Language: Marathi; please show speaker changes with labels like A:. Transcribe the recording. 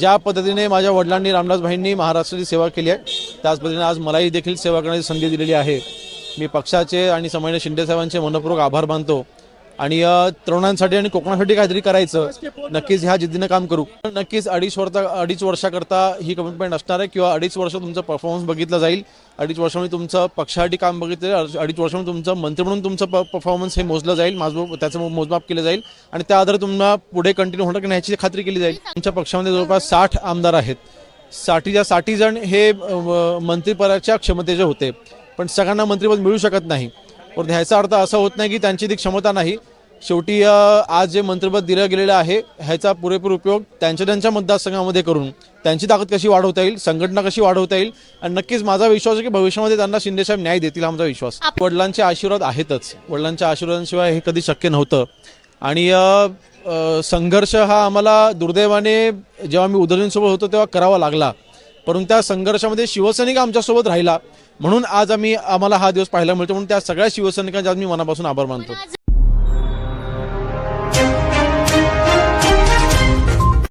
A: ज्या पद्धतीने माझ्या वडिलांनी रामदास भाईंनी महाराष्ट्राची सेवा केली आहे त्याच पद्धतीने आज मलाही देखील सेवा करण्याची संधी दिलेली आहे. मी पक्षाचे आणि समयने शिंदेसाहेबांचे मनपूर्वक आभार मानतो. आणि तरुणांसाठी आणि कोकणासाठी काहीतरी करायचं. नक्कीच ह्या जिद्दीनं काम करू. नक्कीच अडीच वर्ष अडीच वर्षाकरता ही कमिटमेंट असणार आहे किंवा अडीच वर्ष तुमचं परफॉर्मन्स बघितलं जाईल. अडीच वर्षामध्ये तुमचं पक्षासाठी काम बघितलं अडीच वर्षामध्ये तुमचं मंत्री म्हणून तुमचं परफॉर्मन्स हे मोजलं जाईल. माझं त्याचं मोजमाप केलं जाईल. आणि त्या आधारे तुम्हाला पुढे कंटिन्यू होणं की नाही याची खात्री केली जाईल. तुमच्या पक्षामध्ये जवळपास साठ आमदार आहेत. साठीच्या साठी जण हे मंत्रिपदाच्या क्षमतेचे होते. पण सगळ्यांना मंत्रिपद मिळू शकत नाही. पण ह्याचा अर्थ असा होत नाही की त्यांची ती क्षमता नाही. शेवटी आज जे मंत्रिपद दिलं गेलेलं आहे ह्याचा पुरेपूर उपयोग त्यांच्या त्यांच्या मतदारसंघामध्ये करून त्यांची ताकद कशी वाढवता येईल संघटना कशी वाढवता येईल आणि नक्कीच माझा विश्वास आहे की भविष्यामध्ये त्यांना शिंदेसाहेब न्याय देतील हा माझा विश्वास. वडिलांचे आशीर्वाद आहेतच. वडिलांच्या आशीर्वादांशिवाय हे कधी शक्य नव्हतं. आणि संघर्ष हा आम्हाला दुर्दैवाने जेव्हा मी उदयनसोबत होतो तेव्हा करावा लागला. परंतु त्या संघर्षामध्ये शिवसैनिक आमच्यासोबत राहिला. म्हणून आज आम्ही आम्हाला हा दिवस पाहायला मिळतो म्हणून त्या सगळ्या शिवसैनिकांचे आज मी मनापासून आभार मानतो.